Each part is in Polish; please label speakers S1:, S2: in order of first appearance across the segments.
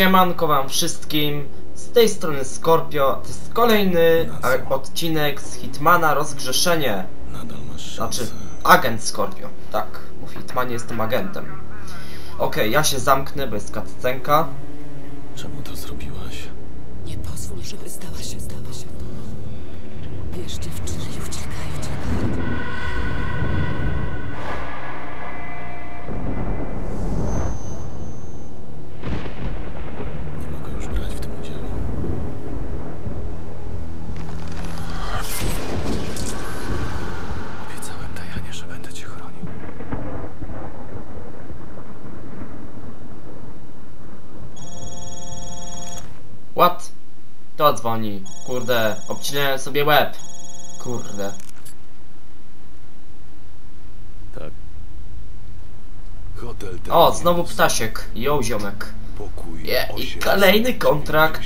S1: Siemanko wam wszystkim, z tej strony Scorpio, to jest kolejny odcinek z Hitmana Rozgrzeszenie.
S2: Nadal masz szansę.
S1: Znaczy, agent Scorpio, tak, bo w Hitmanie jestem agentem. Okej, ja się zamknę, bo jest cutscenka.
S2: Czemu to zrobiłaś?
S3: Nie pozwól, żeby stała się, stała się. Wiesz, dziewczyny,
S1: To dzwoni, kurde, obcinałem sobie łeb. Kurde.
S2: Tak.
S4: Hotel
S1: O, znowu ptasiek, ją ziomek.
S4: Pokój
S1: Je, i
S4: 899.
S1: kolejny kontrakt.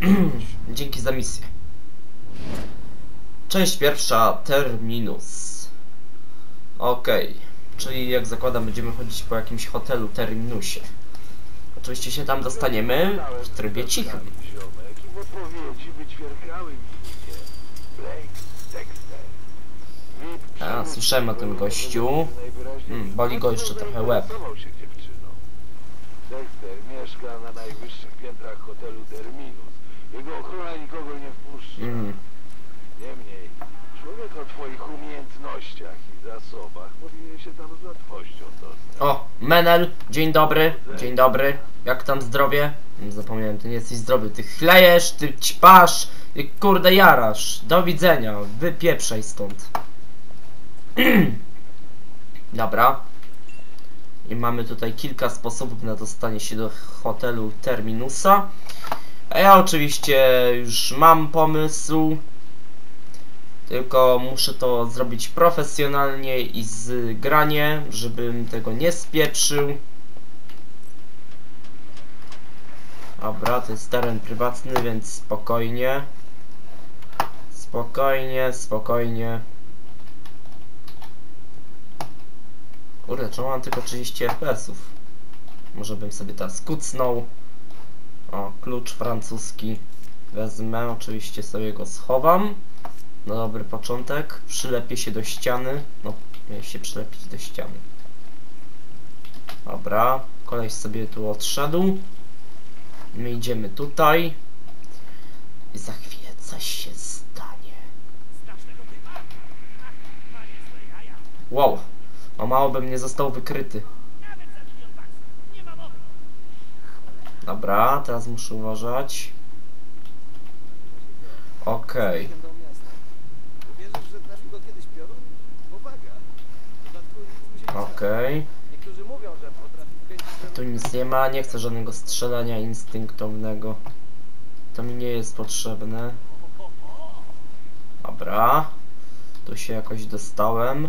S1: Dzięki za misję. Część pierwsza, terminus. Okej, czyli jak zakładam będziemy chodzić po jakimś hotelu terminusie. Oczywiście się tam dostaniemy w trybie cichym.
S4: Odpowiedzi mi. Blake Dexter.
S1: A, słyszałem o tym gościu.
S4: najwyraźniej
S1: Mm, boli go jeszcze trochę łeb.
S4: Dexter mieszka na najwyższych piętrach hotelu Terminus. Jego ochrona nikogo nie wpuszcza.
S1: Mm.
S4: Niemniej, człowiek o twoich umiejętnościach i zasobach powinien się tam z łatwością dostać.
S1: O, Menel, dzień dobry, dzień dobry. Jak tam zdrowie? Zapomniałem, ty nie jesteś zdrowy. Ty chlejesz, ty ćpasz, ty kurde jarasz. Do widzenia, wypieprzaj stąd. Dobra. I mamy tutaj kilka sposobów na dostanie się do hotelu Terminusa. A ja oczywiście już mam pomysł. Tylko muszę to zrobić profesjonalnie i zgranie, żebym tego nie spieprzył. Dobra, to jest teren prywatny, więc spokojnie. Spokojnie, spokojnie. Kurde, czemu mam tylko 30 FPS-ów? Może bym sobie teraz kucnął. O, klucz francuski. Wezmę, oczywiście sobie go schowam. No dobry początek. Przylepię się do ściany. No, miałem się przylepić do ściany. Dobra, koleś sobie tu odszedł. My idziemy tutaj. I za chwilę coś się stanie. Wow, o mało bym nie został wykryty. Dobra, teraz muszę uważać. Okej.
S5: Uwierzysz, że trafił go kiedyś piorun? Powaga. W dodatku nic mu się nie
S1: Okej.
S5: Wkręcić
S1: Tu nic nie ma, nie chcę żadnego strzelania instynktownego. To mi nie jest potrzebne. Dobra. Tu się jakoś dostałem.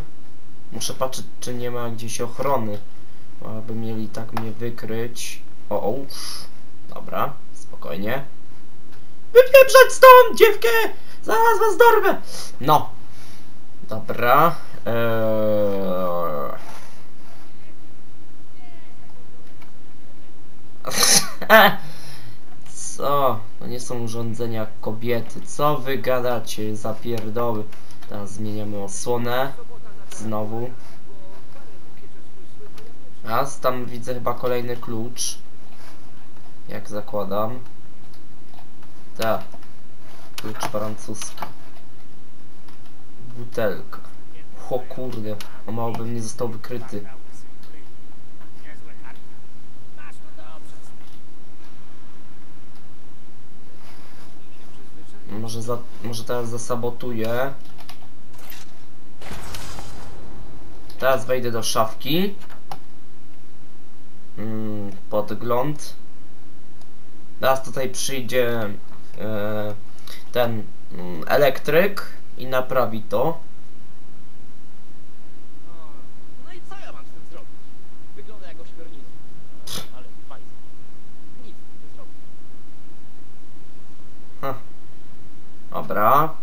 S1: Muszę patrzeć, czy nie ma gdzieś ochrony. Aby mieli tak mnie wykryć. O, o. Dobra, spokojnie. Wypieprzać stąd, dziewkę! Zaraz was dorwę! No. Dobra. Eee... Co? To nie są urządzenia kobiety. Co wy gadacie za pierdoły? Teraz zmieniamy osłonę. Znowu. Raz, tam widzę chyba kolejny klucz. Jak zakładam. Tak. Klucz francuski. Butelka. O kurde. O mało bym nie został wykryty. Może, za, może teraz zasabotuję. Teraz wejdę do szafki. Mm, podgląd. Teraz tutaj przyjdzie e, ten mm, elektryk i naprawi to.
S5: No i co ja mam z tym zrobić? Wygląda jak ośmiornica. Ale fajnie. Nic z tym nie zrobię.
S1: Dobra.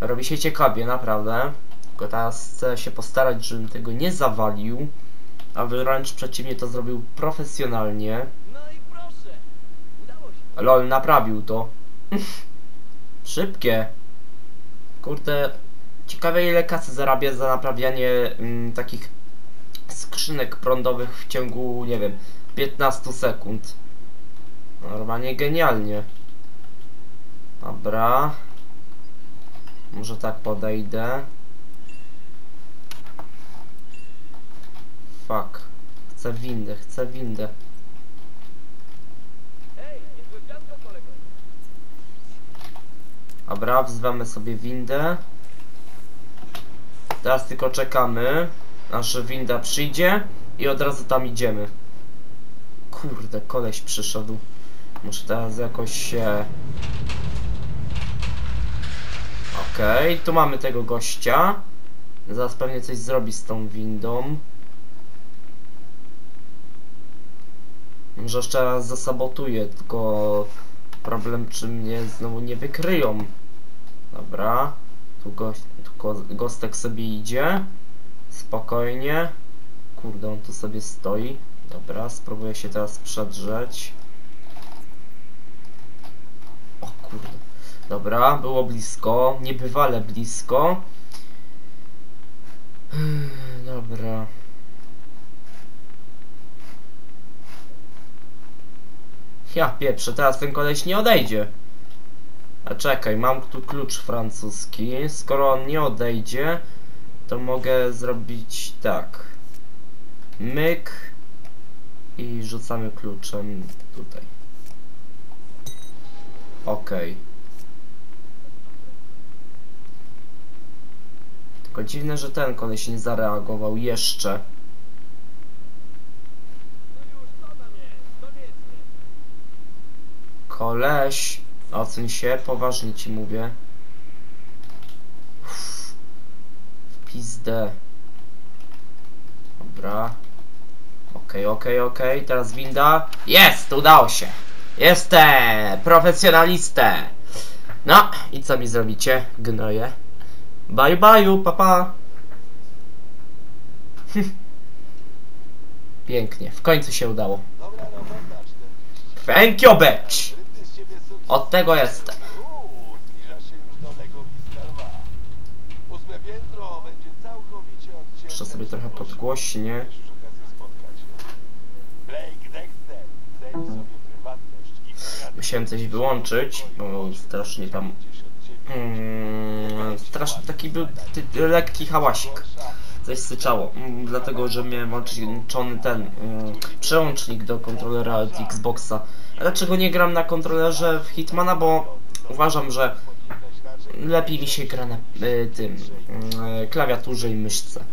S1: Robi się ciekawie, naprawdę. Tylko teraz chcę się postarać, żebym tego nie zawalił. A wręcz przeciwnie to zrobił profesjonalnie.
S5: No i proszę.
S1: Lol, naprawił to. Szybkie. Kurde, ciekawe ile kasy zarabia za naprawianie mm, takich skrzynek prądowych w ciągu, nie wiem, 15 sekund. Normalnie genialnie. Dobra. Może tak podejdę. Fuck. Chcę windę, chcę windę. Dobra, wzywamy sobie windę. Teraz tylko czekamy, aż winda przyjdzie i od razu tam idziemy. Kurde, koleś przyszedł. Muszę teraz jakoś się... Okej, tu mamy tego gościa. Zaraz pewnie coś zrobi z tą windą. Może jeszcze raz zasabotuje, tylko problem czy mnie znowu nie wykryją. Dobra, tu, goś, tu go, gostek sobie idzie. Spokojnie. Kurde, on tu sobie stoi. Dobra, spróbuję się teraz przedrzeć. O kurde. Dobra, było blisko. Niebywale blisko. Dobra. Ja pieprzę, teraz ten koleś nie odejdzie. A czekaj, mam tu klucz francuski. Skoro on nie odejdzie, to mogę zrobić tak. Myk i rzucamy kluczem tutaj. Okej. Tylko dziwne, że ten koleś nie zareagował jeszcze. Koleś, oceń się, poważnie ci mówię. Uff. W pizdę. Dobra. Okej, okej, okej, teraz winda. Jest, udało się. Jestem profesjonalistę. No, i co mi zrobicie, gnoje? Bye bye, papa. Pięknie, w końcu się udało.
S4: 40.
S1: Thank you, bitch. Od tego jestem. Jeszcze sobie trochę podgłośnie. Musiałem coś wyłączyć, bo strasznie tam... Mm, strasznie taki był lekki hałasik. Coś syczało. Mm, dlatego, że miałem włączony ten mm, przełącznik do kontrolera od Xboxa. A dlaczego nie gram na kontrolerze w Hitmana? Bo uważam, że lepiej mi się gra na y, tym y, klawiaturze i myszce.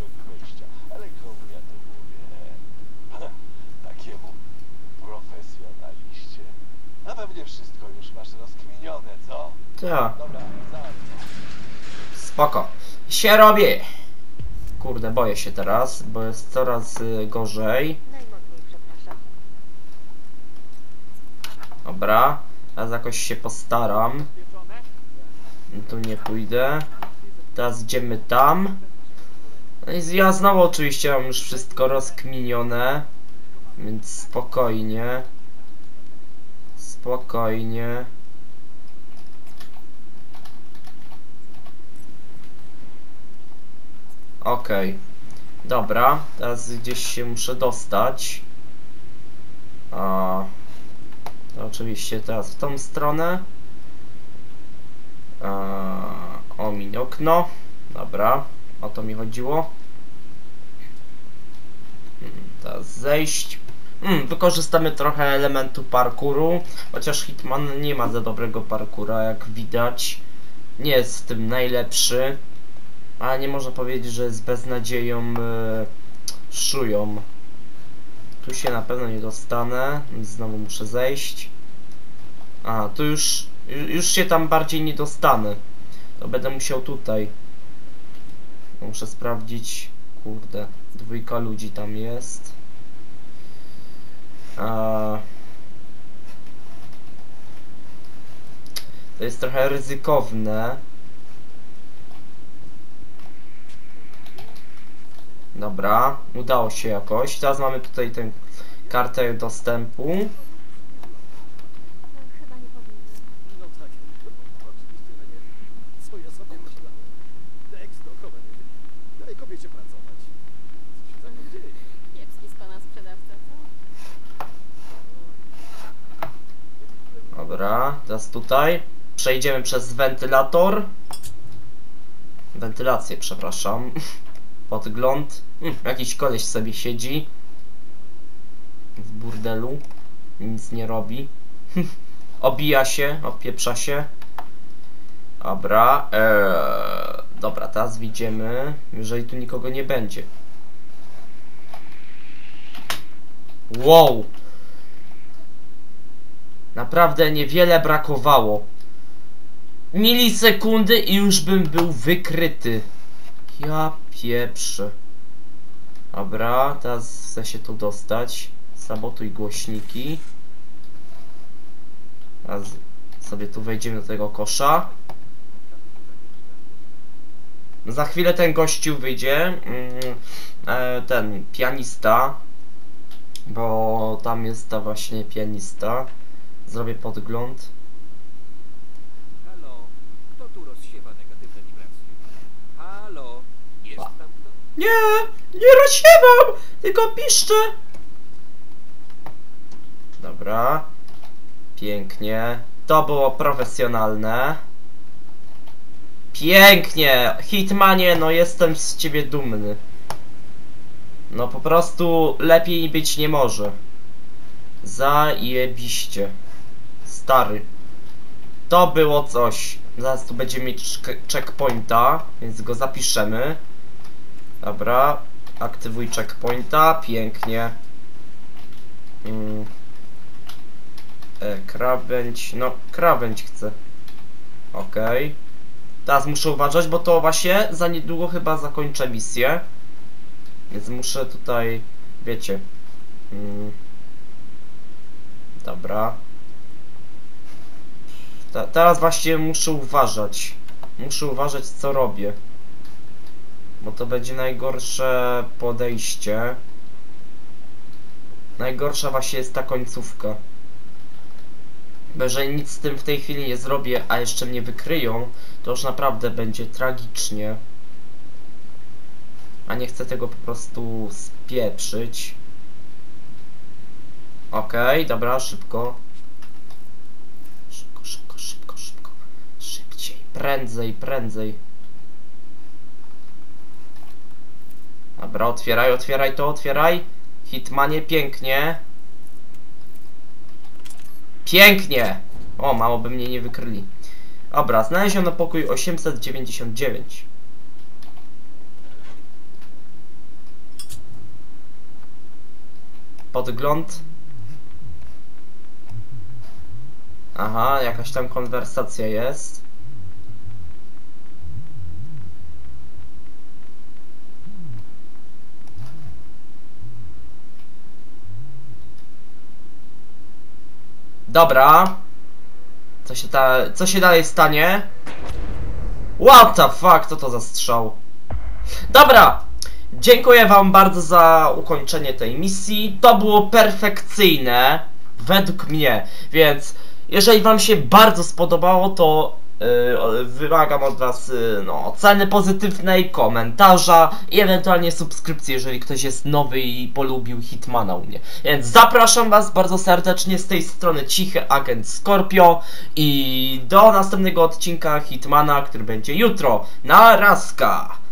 S4: Profesjonaliście. Na pewnie wszystko już masz rozkminione, co?
S1: Tak.
S4: Dobra.
S1: Spoko. Się robi! Kurde, boję się teraz, bo jest coraz y, gorzej.
S6: Najmocniej przepraszam.
S1: Dobra, teraz jakoś się postaram. Tu nie pójdę. Teraz idziemy tam. No i ja znowu oczywiście mam już wszystko rozkminione. Więc spokojnie. Spokojnie. Okej. Dobra, teraz gdzieś się muszę dostać. A, oczywiście teraz w tą stronę. A, omiń okno. Dobra, o to mi chodziło. Mm, Teraz zejść. Mm, wykorzystamy trochę elementu parkouru, chociaż Hitman nie ma za dobrego parkura, jak widać. Nie jest w tym najlepszy, ale nie można powiedzieć, że jest beznadzieją e, szują. Tu się na pewno nie dostanę, znowu muszę zejść. A, tu już, ju- już się tam bardziej nie dostanę. To będę musiał tutaj. Muszę sprawdzić. Kurde, dwójka ludzi tam jest. A... To jest trochę ryzykowne. Dobra, udało się jakoś. Teraz mamy tutaj tę kartę dostępu. Dobra, teraz tutaj przejdziemy przez wentylator. Wentylację, przepraszam. Podgląd. Hmm, jakiś koleś sobie siedzi. W burdelu. Nic nie robi. Obija się, opieprza się. Dobra. Eee, dobra, teraz widzimy, jeżeli tu nikogo nie będzie. Wow! Naprawdę niewiele brakowało. Milisekundy i już bym był wykryty. Ja pieprzę. Dobra, teraz chcę się tu dostać. Sabotuj głośniki. Teraz sobie tu wejdziemy do tego kosza. Za chwilę ten gościu wyjdzie. mm, e, Ten pianista. Bo tam jest ta właśnie pianista. Zrobię podgląd.
S5: Halo? Kto tu rozsiewa negatywne wibracje? Halo? Jest tam kto?
S1: Nie, nie rozsiewam, tylko piszczę. Dobra. Pięknie. To było profesjonalne. Pięknie. Hitmanie, no jestem z ciebie dumny. No po prostu lepiej być nie może. Zajebiście. Stary. To było coś. Zaraz tu będziemy mieć checkpointa, więc go zapiszemy. Dobra, aktywuj checkpointa, pięknie. Mm. E, krawędź, no krawędź chcę. Okej. Teraz muszę uważać, bo to właśnie za niedługo chyba zakończę misję. Więc muszę tutaj, wiecie. Mm. Dobra. Ta, teraz właśnie muszę uważać. Muszę uważać co robię. Bo to będzie najgorsze podejście. Najgorsza właśnie jest ta końcówka. Bo jeżeli nic z tym w tej chwili nie zrobię, a jeszcze mnie wykryją, to już naprawdę będzie tragicznie. A nie chcę tego po prostu spieprzyć. Okej, dobra, szybko. Szybko, szybko, szybko, szybko. Szybciej, prędzej, prędzej. Dobra, otwieraj, otwieraj to, otwieraj. Hitmanie, pięknie. Pięknie! O, mało by mnie nie wykryli. Dobra, znaleziono pokój 899. Podgląd. Aha, jakaś tam konwersacja jest. Dobra. Co się, ta, co się dalej stanie? What the fuck, co to za strzał? Dobra. Dziękuję wam bardzo za ukończenie tej misji. To było perfekcyjne. Według mnie. Więc jeżeli wam się bardzo spodobało, to wymagam od was yy, no, oceny pozytywnej, komentarza i ewentualnie subskrypcji, jeżeli ktoś jest nowy i polubił Hitmana u mnie. Więc zapraszam was bardzo serdecznie z tej strony Cichy Agent Scorpio i do następnego odcinka Hitmana, który będzie jutro. Na razka!